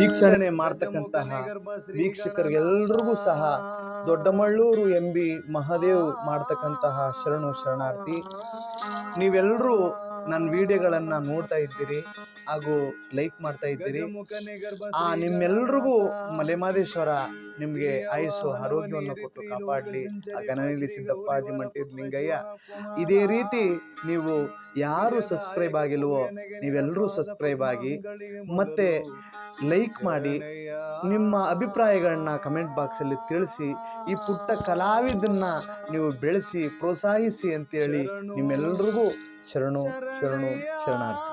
ವೀಕ್ಷಣೆ ಮಾಡ್ತಕ್ಕಂತಹ ವೀಕ್ಷಕರಿಗೆಲ್ರಿಗೂ ಸಹ ದೊಡ್ಡಮಳ್ಳೂರು ಎಂಬಿ ಮಹಾದೇವ್ ಮಾಡ್ತಕ್ಕಂತಹ ಶರಣು ಶರಣಾರ್ಥಿ. ನೀವೆಲ್ಲರೂ ನನ್ನ ವಿಡಿಯೋಗಳನ್ನ ನೋಡ್ತಾ ಇದ್ದೀರಿ ಹಾಗೂ ಲೈಕ್ ಮಾಡ್ತಾ ಇದ್ದೀರಿ. ಆ ನಿಮ್ಮೆಲ್ರಿಗೂ ಮಲೆಮಾದೇಶ್ವರ ನಿಮ್ಗೆ ಆಯುಸ್ಸು ಆರೋಗ್ಯವನ್ನು ಕೊಟ್ಟು ಕಾಪಾಡಲಿ. ಆ ಗಣನಿಲಿ ಸಿದ್ದಪ್ಪಾಜಿ ಮಂಟಿದ್ ಲಿಂಗಯ್ಯ ಇದೇ ರೀತಿ ನೀವು ಯಾರು ಸಬ್ಸ್ಕ್ರೈಬ್ ಆಗಿಲ್ವೋ ನೀವೆಲ್ಲರೂ ಸಬ್ಸ್ಕ್ರೈಬ್ ಆಗಿ ಮತ್ತೆ ಲೈಕ್ ಮಾಡಿ ನಿಮ್ಮ ಅಭಿಪ್ರಾಯಗಳನ್ನ ಕಮೆಂಟ್ ಬಾಕ್ಸಲ್ಲಿ ತಿಳಿಸಿ ಈ ಪುಟ್ಟ ಕಲಾವಿದನ್ನ ನೀವು ಬೆಳೆಸಿ ಪ್ರೋತ್ಸಾಹಿಸಿ ಅಂತೇಳಿ ನಿಮ್ಮೆಲ್ಲರಿಗೂ ಶರಣು ಶರಣು ಶರಣಾರ್ಥಿ.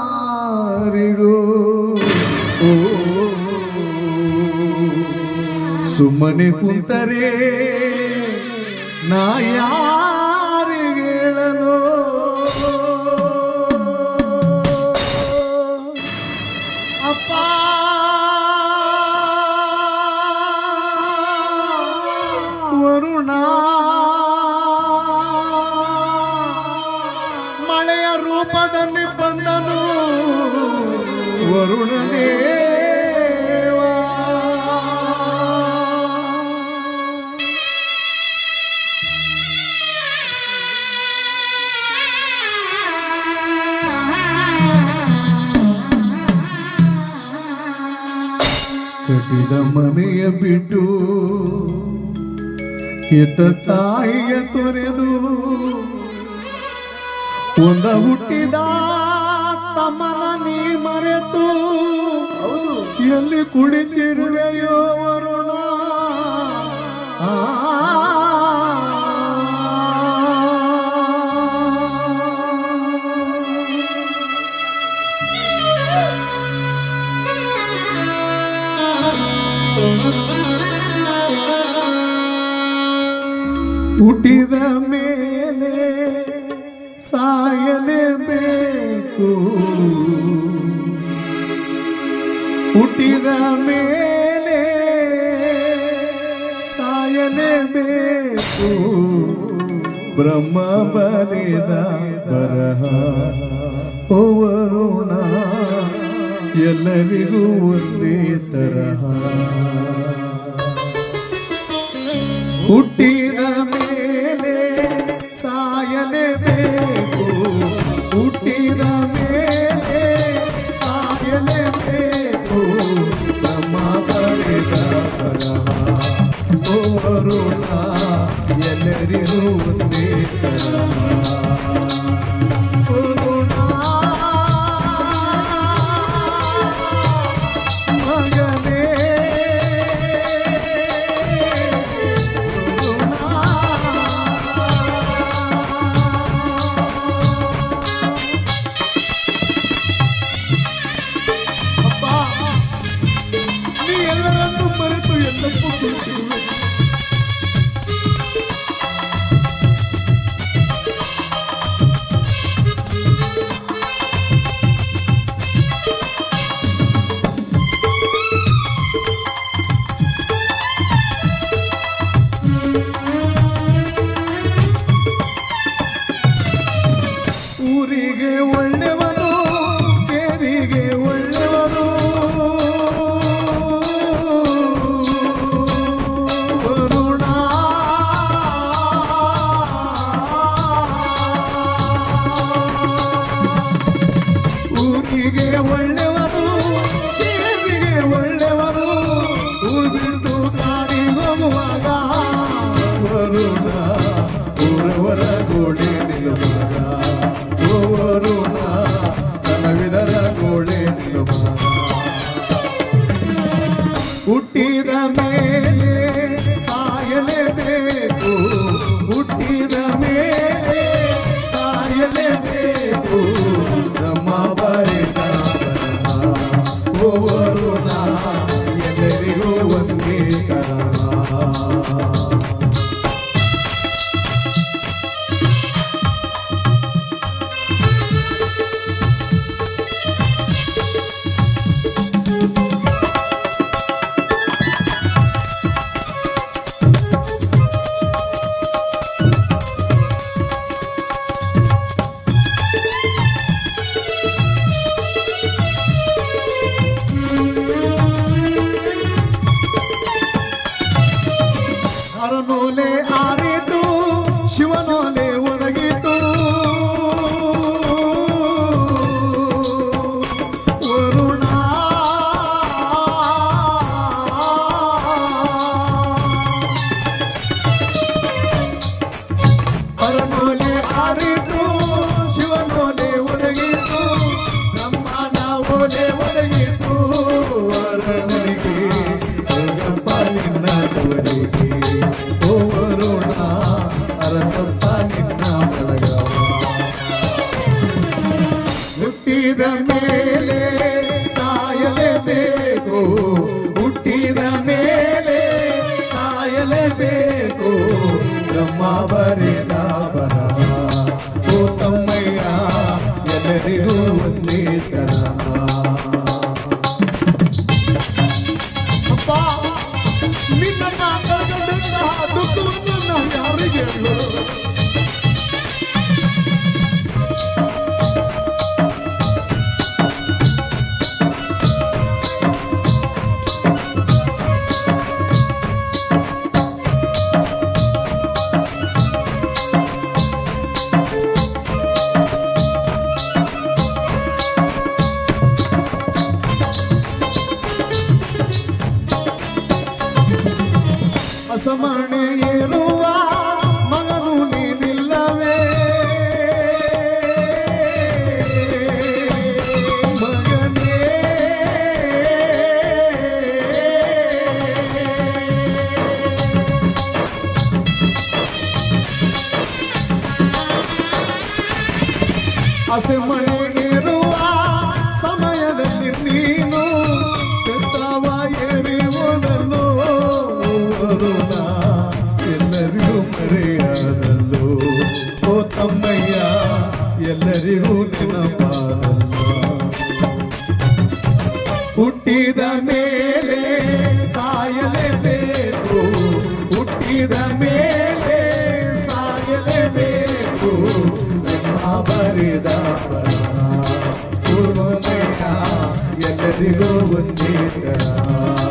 ಇನ್ಯಾರಿಗೂ ಸುಮ್ಮನೆ ಕುಂತರೆ ನಾ ಮಳೆಯ ರೂಪದಲ್ಲಿ ಬಂದನು ವರುಣ ಕಟ್ಟಿದ ಮನೆಯ ಬಿಟ್ಟು ಎತ್ತ ತಾಯಿಯ ತೊರೆದು ಒಂದ ಹುಟ್ಟಿದ ತಮ್ಮನ ನೀ ಮರೆತು. ಎಲ್ಲಿ ಕುಳಿತಿರುವೆಯೋ ವರುಣ? ಹುಟ್ಟಿದ ಮೇಲೆ ಸಾಯಲೇಬೇಕು ಹುಟ್ಟಿದ ಮೇಲೆ ಸಾಯಲೇಬೇಕು ಬ್ರಹ್ಮ ಬರೆದ ಬರಹ ಓವರುಣ ವರುಣ ಎಲ್ಲರಿಗೂ ಒಂದೇ ತರಹ. ಹುಟ್ಟಿದ ಎಲ್ಲರಿಗೂ ಒಂದೇ ತರಹ ವರುಣ, ಮಗನೇ ಅಪ್ಪ ನೀ ಎಲ್ಲರನ್ನೂ ಮರೆತು ಎಲ್ಲಪ್ಪೂ ಬರಹ. ಓ ವರುಣ ಎಲ್ಲರಿಗೂ ಒಂದೇ ತರಹ அவரே ಸಮಾಣೆ ಏರುವ ಮಗನು ನೀನಿಲ್ಲವೇ? ಮಗನೇ. ಅಸೆ ಮಣೆ ಏರು ಅರಿವು ಹುಟ್ಟಿದ ಮೇಲೆ ಸಾಯಲೇಬೇಕು ಹುಟ್ಟಿದ ಮೇಲೆ ಸಾಯಲೇಬೇಕು ನಮ್ಮ ಬರಿದ ಪೂರ್ವಮಯ ಎಲ್ಲರಿಗೂ ಒಂದೇ ತರ